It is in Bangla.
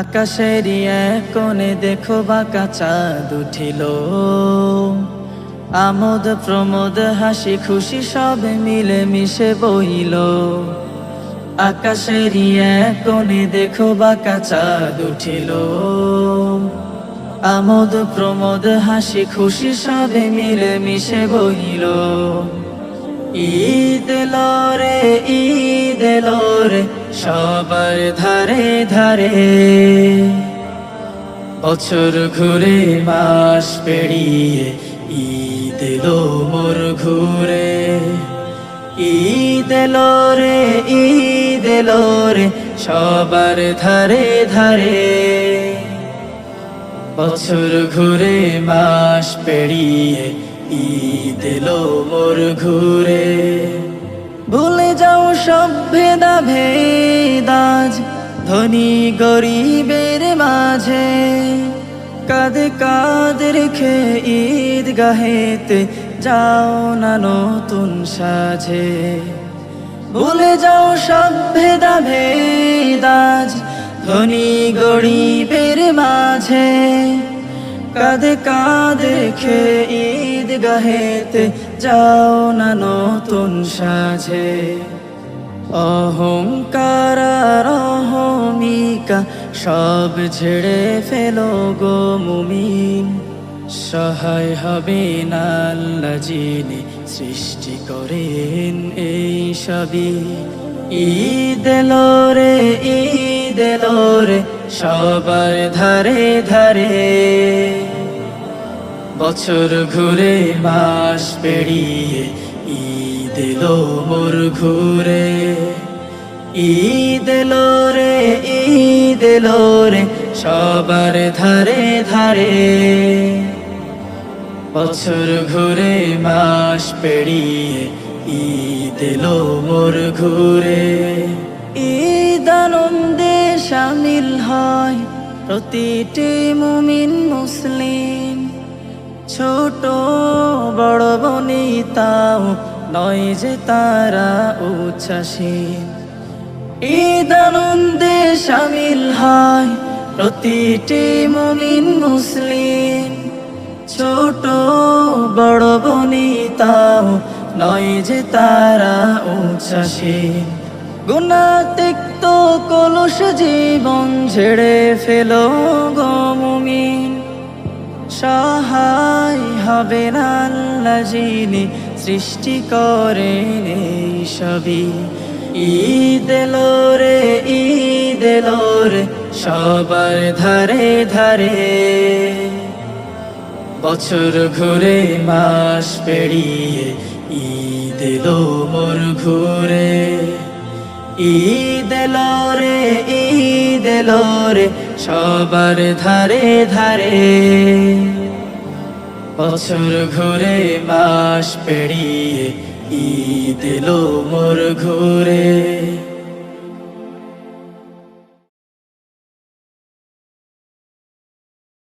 আকাশের কোণে দেখো বাঁকা চাঁদ উঠিল। আমোদ, প্রমোদ, হাসি, খুশি সব মিলে মিশে বইল আকাশের কোণে দেখো বাঁকা চাঁদ উঠিল। আমোদ, প্রমোদ, হাসি, খুশি সবে মিলে মিশে বইল ঈদ লরে ঈদ লরে সবার ধারে ধারে বছর ঘুরে মাস পেরিয়ে ঈদ এলো মোর ঘুরে। ঈদ এলো রে, ঈদ এলো রে, সবার ধারে ধারে বছর ঘুরে মাস পেরিয়ে ঈদ এলো মোর ঘুরে। ভুলে যাও সব ভেদা ভেদাজ ধনী গরিবের মাঝে কাঁধে কাঁধ রেখে ঈদ গাহেতে যাও না নতুন সাজে। ভুলে যাও সব ভেদা ভেদাজ ধনী গরিবের মাঝে কাঁধে কাঁধে রেখে ঈদ গাহেতে যাও না নতুন সাজে। অহংকার সব ঝেড়ে ফেলো গো মুমিন। সহায় হবে আল্লাহ সৃষ্টি করেন এই সবই। ঈদ এলো রে, ঈদ এলো রে, সবার ধারে ধারে। বছর ঘুরে মাস পেরিয়ে ঈদ এলো মোর ঘুরে। ঈদ এলো রে ঈদ এলো রে সবার ধারে ধারে। বছর ঘুরে, মাস পেরিয়ে, ঈদ এলো মোর ঘুরে। ঈদ আনন্দে সামিল হয় প্রতিটি মুমিন মুসলিম। ছোট বড় বনিতাও নয় যে তারা উচ্ছ্বাসীন ঈদ আনন্দে সামিল হয় প্রতিটি মুমিন মুসলিম। ছোট বড় বনিতাও নয় যে তারা উচ্ছ্বাসীন। গুণা তিক্ত কলস জীবন ঝেড়ে ফেল গমুমিন সহায় হবে না যিনি সৃষ্টি করেন এই সবই। ঈদ এলো সবার ধারে ধারে। বছর ঘুরে মাস পেরিয়ে ঈদ এলো মোর ঘুরে। ঈদ এলো রে ঈদ এলো রে সবার ধারে ধারে। বছর ঘুরে মাস পেরিয়ে ঈদ এলো মোর ঘুরে।